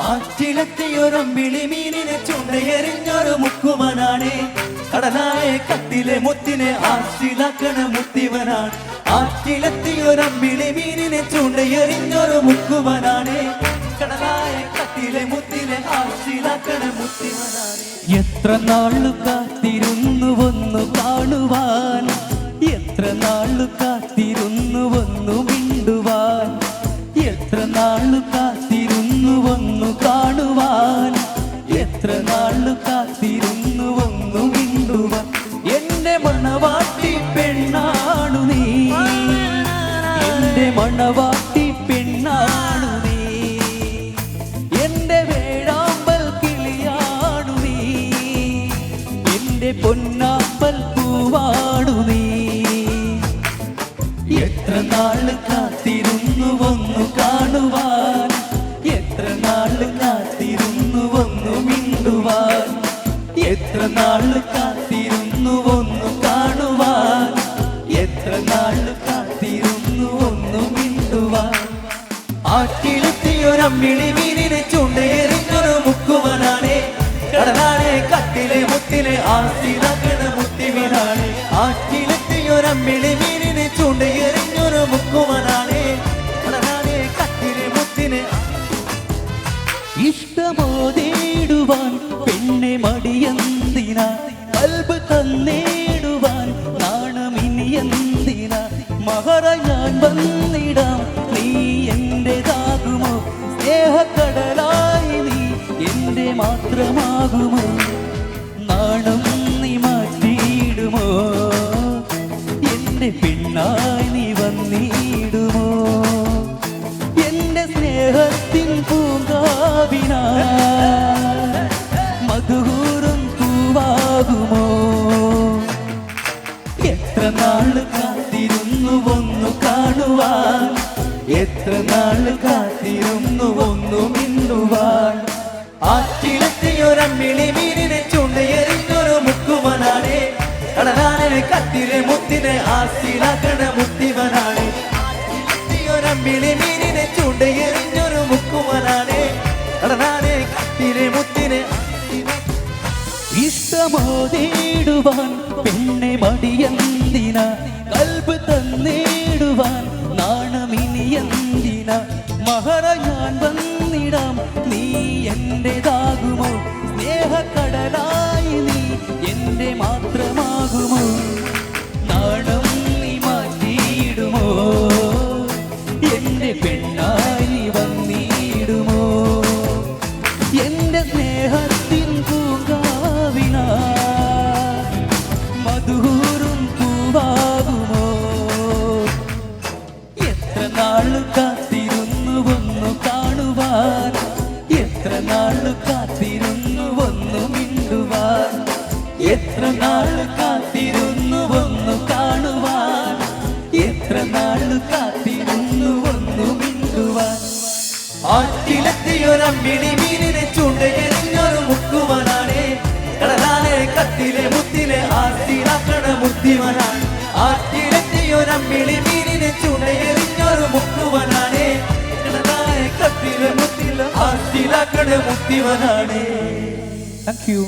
ആറ്റിലെത്തിയൊരമ്പിളി മീനിനെ ചുണ്ടയെറിഞ്ഞൊരു മുക്കുമനാണ്. കടലായ കത്തിലെ മുത്തിനെ ആറ്റിലാക്കണ മുത്തിവനാണ്. ആറ്റിലെത്തിയൊരമ്പിളി മീനിനെ ചുണ്ടയെറിഞ്ഞൊരു മുക്കുമനാണ്. കടലായ കത്തിലെ മുത്തിനെ ആറ്റിലാക്കണ മുത്തിവനാണ്. എത്ര നാളു കാത്തിരുന്നു വന്നു കാണുവാൻ. എത്ര നാളു കാത്തിരുന്നു വന്നു മണവാട്ടി പെണ്ണാണു നീ. എന്റെ വേഴാമ്പൽ കിളിയാണു നീ. നീ. എത്ര നാൾ കാത്തിരുന്നു വന്നു കാണുവാൻ. എത്ര നാൾ കാത്തിരുന്നു വന്നു മിണ്ടുവാൻ. എത്ര നാൾ കാത്തിരുന്നു ആറ്റിലെത്തിയൊരമ്മിളി മീനിനെ ചൂണ്ടയെറിഞ്ഞൊരു മുക്കുവനാണ് കടലാനെ കട്ടിലെ മുത്തിലെ ആസ്തിലാക്കണ മുത്തിവനാണ് ആറ്റിലെത്തിയൊരമ്മിളി മീനിനെ ചൂണ്ടയെറിഞ്ഞൊരു മുക്കുവനാണ് കടലാനെ കട്ടിലെ മുത്തിനെ ഇഷ്ടമോ തേടുവാൻ പെണ്ണെ മടിയന്തിന? കൽബ് തന്നേടുവാൻ നാണമിനി എന്തിന മഹറ ഞാൻ വന്നിടാം നീ എന്റേതാകുമോ സ്നേഹക്കടലായി നീ എന്റെ മാത്രമാകുമോ? എത്ര നാൾ കാത്തിരുന്നു ഒന്നു മിന്നുവാൻ? ആറ്റിലെത്തിയൊരമ്മിളി മീനിനെ ചുണ്ടയെറിഞ്ഞൊരു മുക്കുവനാണ് കടലാനെ കത്തിലെ മുത്തിനെ ആസിലാക്കണ മുത്തിവനാണ്. ആറ്റിലെത്തിയൊരമ്മിളി മീനിനെ ചുണ്ടയെറിഞ്ഞൊരു മുക്കുവനാണ് കടലാനെ കത്തിലെ മുത്തിനെ ഇഷ്ടമോ നേടുവാൻ പെണ്ണെ മടിയന്തിന? കൽബ് തന്നേടുവാൻ എന്റെ പെണ്ണായി വന്നിടുമോ? എന്റെ സ്നേഹത്തിൻ പൂങ്കാവിന മധുഹൂറും പൂവാകുമോ? എത്ര നാളു കാത്തിരുന്നു വന്നു കാണുവാൻ? എത്ര നാളു കാത്തിരുന്നു വന്നു മിണ്ടുവാൻ? എത്ര നാളു കാത്തിരുന്നു വന്നു കാണുവാൻ? എത്ര നാളു കാത്തിരുന്നു ആറ്റിലെത്തിയൊരമ്പിളി മീനിനെ ചൂണ്ടയെറിഞ്ഞൊരു മുക്കുവനാണ് കടലാനെ കത്തിലെ മുത്തിലെ ആസ്തിലാക്കണ മുത്തിവനാണ്. ആറ്റിലെത്തിയൊരമ്പിളി മീനിനെ ചൂണ്ടയെറിഞ്ഞൊരു മുക്കുവനാണ് കടലാനെ കത്തിലെ മുത്തിലെ ആസ്തിലാക്കണ മുത്തിവനാണ്. Thank you